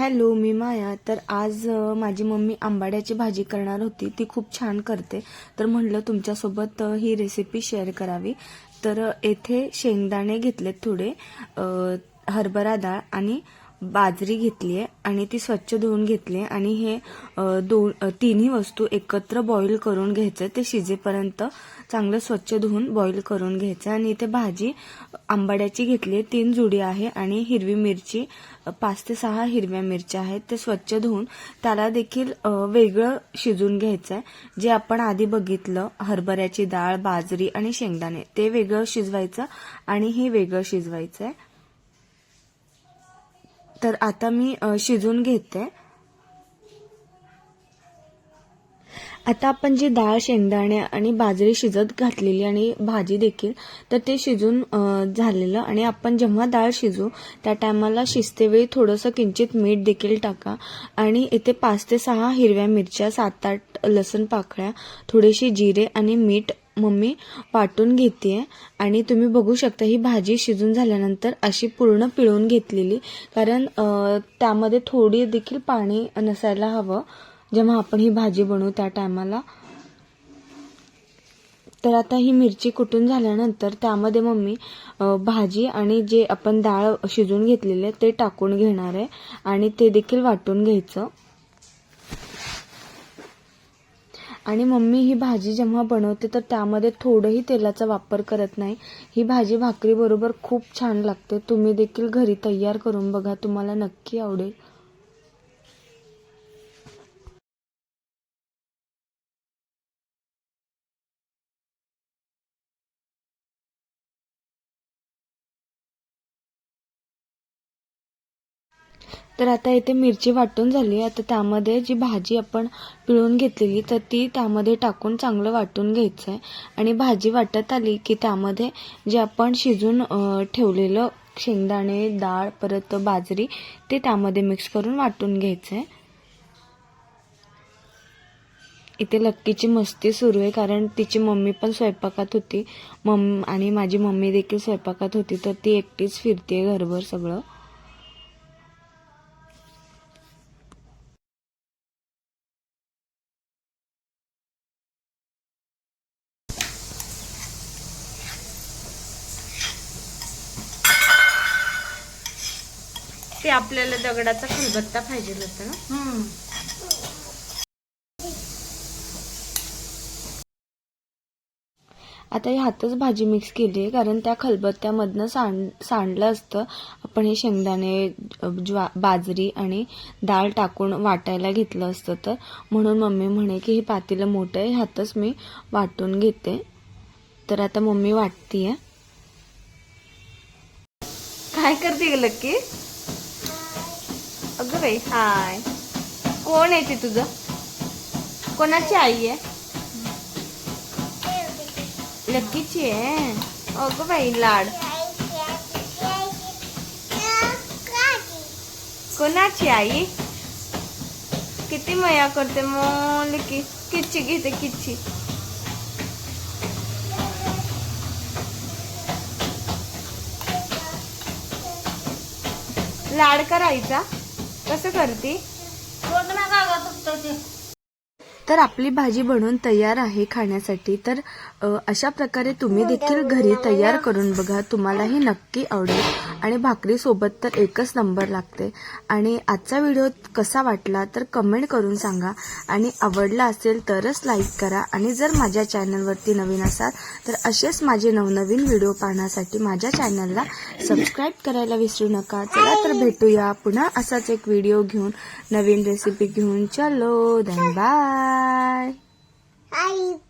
Hello मी माया. तर आज माझी मम्मी आंबाड्याची भाजी करणार होती. ती खूप छान करते. तर म्हणलं तुमच्यासोबत ही रेसिपी शेअर करावी. तर येथे शेंगदाणे घेतलेत थोडे हरभरा डाळ आणि बाजरी घेतली आहे आणि ती स्वच्छ धुवून घेतली आहे. आणि हे दोन तिन्ही वस्तू एकत्र बॉईल करून घ्यायचं. ते शिजेपर्यंत चांगलं स्वच्छ धुवून बॉईल करून घ्यायचं. आणि इथे भाजी आंबाड्याची घेतली आहे. तीन जुडी आहे आणि हिरवी मिरची पाच ते सहा हिरव्या मिरच्या आहेत. ते स्वच्छ धुवून त्याला देखील वेगळं शिजून घ्यायचं आहे जे आपण आधी बघितलं हरभऱ्याची डाळ बाजरी आणि शेंगदाणे ते वेगळं शिजवायचं आणि हे वेगळं शिजवायचं आहे तर आता मी शिजून घेते. आता आपण जी डाळ शेंगदाणे आणि बाजरी शिजत घातलेली आणि भाजी देखील तर ते शिजून झालेलं आणि आपण जेव्हा डाळ शिजू त्या टायमाला शिजतेवेळी थोडंसं किंचित मीठ देखील टाका आणि इथे पाच ते सहा हिरव्या मिरच्या सात आठ लसूण पाकळ्या थोडेसे जिरे आणि मीठ मम्मी वाटून घेते आणि तुम्ही बघू शकता ही भाजी शिजून झाल्यानंतर अशी पूर्ण पिळून घेतलेली. कारण त्यामध्ये थोडी देखील पाणी नसायला हवं. जेव्हा आपण ही भाजी बनवू त्या टायमाला. तर आता ही मिरची कुटून झाल्यानंतर त्यामध्ये मम्मी भाजी आणि जे आपण डाळ शिजून घेतलेले आहे ते टाकून घेणार आहे. आणि ते देखील वाटून घ्यायचं. आणि मम्मी ही भाजी जेव्हा बनवते तर त्यामध्ये थोडंही तेलाचा वापर करत नाही. ही भाजी भाकरीबरोबर खूप छान लागते. तुम्ही देखील घरी तयार करून बघा. तुम्हाला नक्की आवडेल. तर आता इथे मिरची वाटून झाली आता त्यामध्ये जी भाजी आपण पिळून घेतलेली तर ती त्यामध्ये टाकून चांगलं वाटून घ्यायचं आहे आणि भाजी वाटत आली की त्यामध्ये जे आपण शिजून ठेवलेलं शेंगदाणे डाळ परत बाजरी ते त्यामध्ये मिक्स करून वाटून घ्यायचं आहे इथे लक्कीची मस्ती सुरू आहे कारण तिची मम्मी पण स्वयंपाकात होती. मम आणि माझी मम्मी देखील स्वयंपाकात होती तर ती एकटीच फिरते घरभर सगळं. ते आपल्याला दगडाचा खलबत्ता पाहिजे होता ना. आता ह्यातच भाजी मिक्स केली आहे कारण त्या खलबत्त्यामधनं सांड सांडलं असतं. आपण हे शेंगदाणे ज्वा बाजरी आणि डाळ टाकून वाटायला घेतलं असतं तर. म्हणून मम्मी म्हणे की हे पातेलं मोठं आहे ह्यातच मी वाटून घेते. तर आता मम्मी वाटतीये. काय करते लक्की अगं बाई हाय. कोण आहे ते तुझं? कोणाची आई आहे? लक्कीची आहे? अगं बाई लाड. कोणाची आई? किती मया करते मोल की किच्ची घेते किच्ची. लाड करायचा? कसं करते? तर आपली भाजी बनवून तयार आहे खाण्यासाठी तर अशा प्रकारे तुम्ही देखील घरी तयार करून बघा तुम्हालाही नक्की आवडेल. आणि भाकरीसोबत तर एकच नंबर लागते. आणि आजचा व्हिडिओ कसा वाटला तर कमेंट करून सांगा. आणि आवडला असेल तरच लाईक करा. आणि जर माझ्या चॅनलवरती नवीन असाल तर असेच माझे नवनवीन व्हिडिओ पाहण्यासाठी माझ्या चॅनलला सबस्क्राईब करायला विसरू नका. चला तर भेटूया पुन्हा असाच एक व्हिडिओ घेऊन नवीन रेसिपी घेऊन. चलो धन बाय Bye.